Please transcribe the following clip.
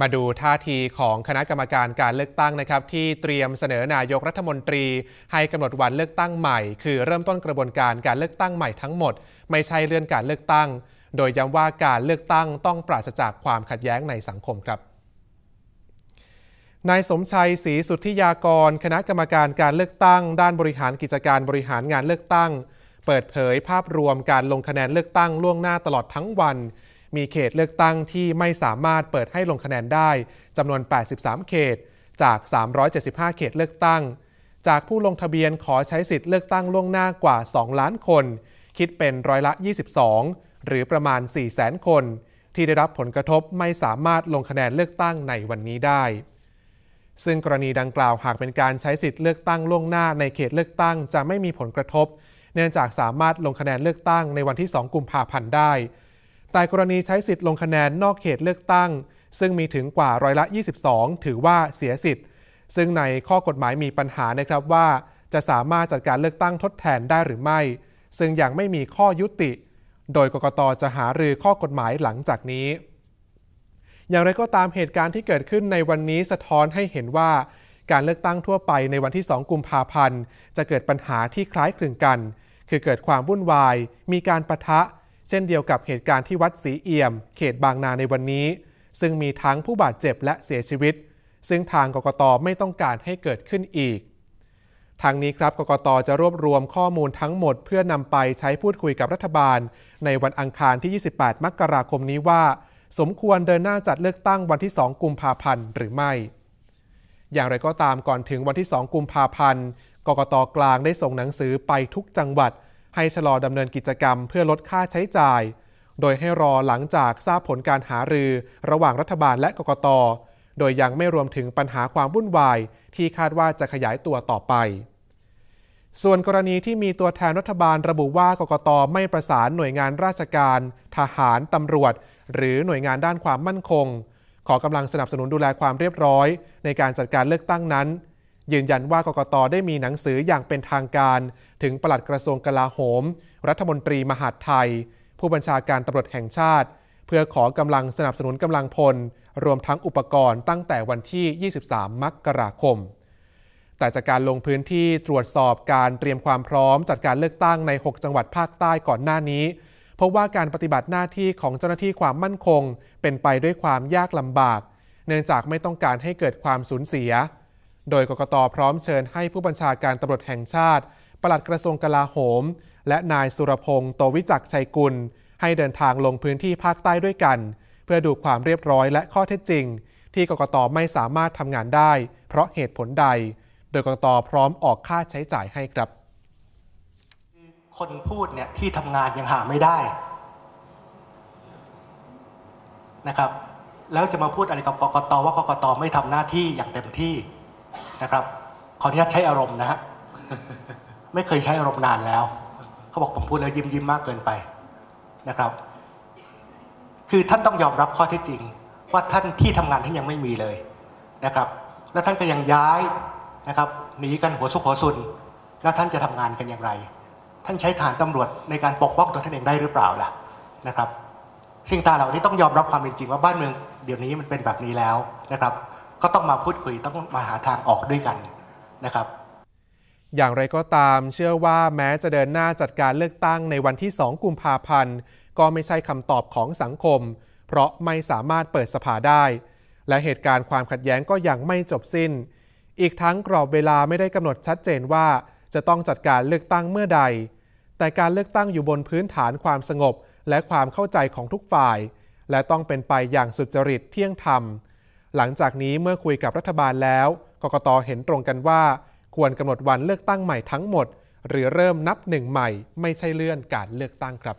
มาดูท่าทีของคณะกรรมการการเลือกตั้งนะครับ ที่เตรียมเสนอนายกรัฐมนตรี ให้กำหนดวันเลือกตั้งใหม่ คือเริ่มต้นกระบวนการการเลือกตั้งใหม่ทั้งหมด ไม่ใช่เลื่อนการเลือกตั้ง โดยย้ำว่าการเลือกตั้งต้องปราศจากความขัดแย้งในสังคมครับนายสมชัยศรีสุทธิยากร คณะกรรมการการเลือกตั้ง ด้านบริหารกิจการบริหารงานเลือกตั้ง เปิดเผยภาพรวมการลงคะแนนเลือกตั้งล่วงหน้าตลอดทั้งวัน มีเขตเลือกตั้งที่ไม่สามารถเปิดให้ลงคะแนนได้จำนวน 83 เขต จาก 375 เขตเลือกตั้ง จากผู้ลงทะเบียนขอใช้สิทธิ์เลือกตั้งล่วงหน้ากว่า 2 ล้านคน คิดเป็นร้อยละ 22 หรือประมาณ4แสนคน ที่ได้รับผลกระทบไม่สามารถลงคะแนนเลือกตั้งในวันนี้ได้ ซึ่งกรณีดังกล่าวหากเป็นการใช้สิทธิ์เลือกตั้งล่วงหน้าในเขตเลือกตั้งจะไม่มีผลกระทบ เนื่องจากสามารถลงคะแนนเลือกตั้งในวันที่ 2 กุมภาพันธ์ได้ แต่กรณีใช้สิทธิ์ลงคะแนนนอกเขตเลือกตั้ง ซึ่งมีถึงกว่าร้อยละ 22 ถือว่าเสียสิทธิ์ ซึ่งในข้อกฎหมายมีปัญหานะครับว่า จะสามารถจัดการเลือกตั้งทดแทนได้หรือไม่ ซึ่งยังไม่มีข้อยุติ โดยกกตจะหารือข้อกฎหมายหลังจากนี้ อย่างไรก็ตามเหตุการณ์ที่เกิดขึ้นในวันนี้สะท้อนให้เห็นว่าการเลือกตั้งทั่วไปในวันที่ 2 กุมภาพันธ์ จะเกิดปัญหาที่คล้ายคลึงกัน คือเกิดความวุ่นวาย มีการประทะ เช่นเดียวกับเหตุการณ์ที่วัดศรีเอี่ยม เขตบางนาในวันนี้ ซึ่งมีทั้งผู้บาดเจ็บและเสียชีวิต ซึ่งทางกกตไม่ต้องการให้เกิดขึ้นอีกทางนี้ครับกกตจะรวบรวมข้อมูลทั้งหมด เพื่อนำไปใช้พูดคุยกับรัฐบาล ในวันอังคารที่ 28 มกราคมนี้ว่า สมควรเดินหน้าจัดเลือกตั้งวันที่ 2 กุมภาพันธ์หรือไม่ อย่างไรก็ตามก่อนถึงวันที่ 2 กุมภาพันธ์กกตกลางได้ส่งหนังสือไปทุกจังหวัด ให้ชะลอดำเนินกิจกรรมเพื่อลดค่าใช้จ่าย โดยให้รอหลังจากทราบผลการหารือ ระหว่างรัฐบาลและกกต โดยยังไม่รวมถึงปัญหาความวุ่นวาย ที่คาดว่าจะขยายตัวต่อไป ส่วนกรณีที่มีตัวแทนรัฐบาลระบุว่ากกตไม่ประสานหน่วยงานราชการ ทหารตำรวจ หรือหน่วยงานด้านความมั่นคง ขอกำลังสนับสนุนดูแลความเรียบร้อย ในการจัดการเลือกตั้งนั้น ยืนยันว่ากกตได้มีหนังสืออย่างเป็นทางการ ถึงปลัดกระทรวงกลาโหม รัฐมนตรีมหาดไทย ผู้บัญชาการตำรวจแห่งชาติ เพื่อขอกำลังสนับสนุนกำลังพล รวมทั้งอุปกรณ์ตั้งแต่วันที่ 23 มกราคม แต่จากการลงพื้นที่ตรวจสอบการเตรียมความพร้อมจัดการเลือกตั้งใน 6 จังหวัดภาคใต้ก่อนหน้านี้พบว่าการปฏิบัติหน้าที่ของเจ้าหน้าที่ความมั่นคง เป็นไปด้วยความยากลำบาก เนื่องจากไม่ต้องการให้เกิดความสูญเสีย โดยกกตพร้อมเชิญให้ผู้บัญชาการตำรวจแห่งชาติ ปลัดกระทรวงกลาโหม และนายสุรพงศ์โตวิจักชัยกุล ให้เดินทางลงพื้นที่ภาคใต้ด้วยกัน เพื่อดูความเรียบร้อยและข้อเท็จจริง ที่กกตไม่สามารถทำงานได้ เพราะเหตุผลใด โดยกกตพร้อมออกค่าใช้จ่ายให้ครับ คนพูดเนี่ยที่ทำงานยังหาไม่ได้นะครับแล้วจะมาพูดอะไรกับกกตว่ากกตไม่ทำหน้าที่อย่างเต็มที่ นะครับขออนุญาตใช้อารมณ์นะฮะไม่เคยใช้อารมณ์นานแล้ว เขาบอกผมพูดแล้วยิ้มยิ้มมากเกินไปนะครับ คือท่านต้องยอมรับข้อท็จจริง ว่าท่านที่ทำงานท่านยังไม่มีเลยนะครับ แล้วท่านก็ยังย้ายนะครับหนีกันหัวซุกหัวซุน แล้วท่านจะทำงานกันอย่างไร ท่านใช้ฐานตำรวจในการปกป้องตัวท่านเองได้หรือเปล่าล่ะนะครับ สิ่งต่างเหล่านี้ต้องยอมรับความเป็นจริงว่าบ้านเมืองเดี๋ยวนี้มันเป็นแบบนี้แล้วนะครับ ก็ต้องมาพูดคุยต้องมาหาทางออกด้วยกันนะครับ อย่างไรก็ตามเชื่อว่าแม้จะเดินหน้าจัดการเลือกตั้งในวันที่ 2 กุมภาพันธ์ ก็ไม่ใช่คำตอบของสังคม เพราะไม่สามารถเปิดสภาได้ และเหตุการณ์ความขัดแย้งก็ยังไม่จบสิ้น อีกทั้งกรอบเวลาไม่ได้กำหนดชัดเจนว่า จะต้องจัดการเลือกตั้งเมื่อใด แต่การเลือกตั้งอยู่บนพื้นฐานความสงบ และความเข้าใจของทุกฝ่าย และต้องเป็นไปอย่างสุจริตเที่ยงธรรม หลังจากนี้เมื่อคุยกับรัฐบาลแล้ว กกตเห็นตรงกันว่า ควรกำหนดวันเลือกตั้งใหม่ทั้งหมด หรือเริ่มนับหนึ่งใหม่ ไม่ใช่เลื่อนการเลือกตั้งครับ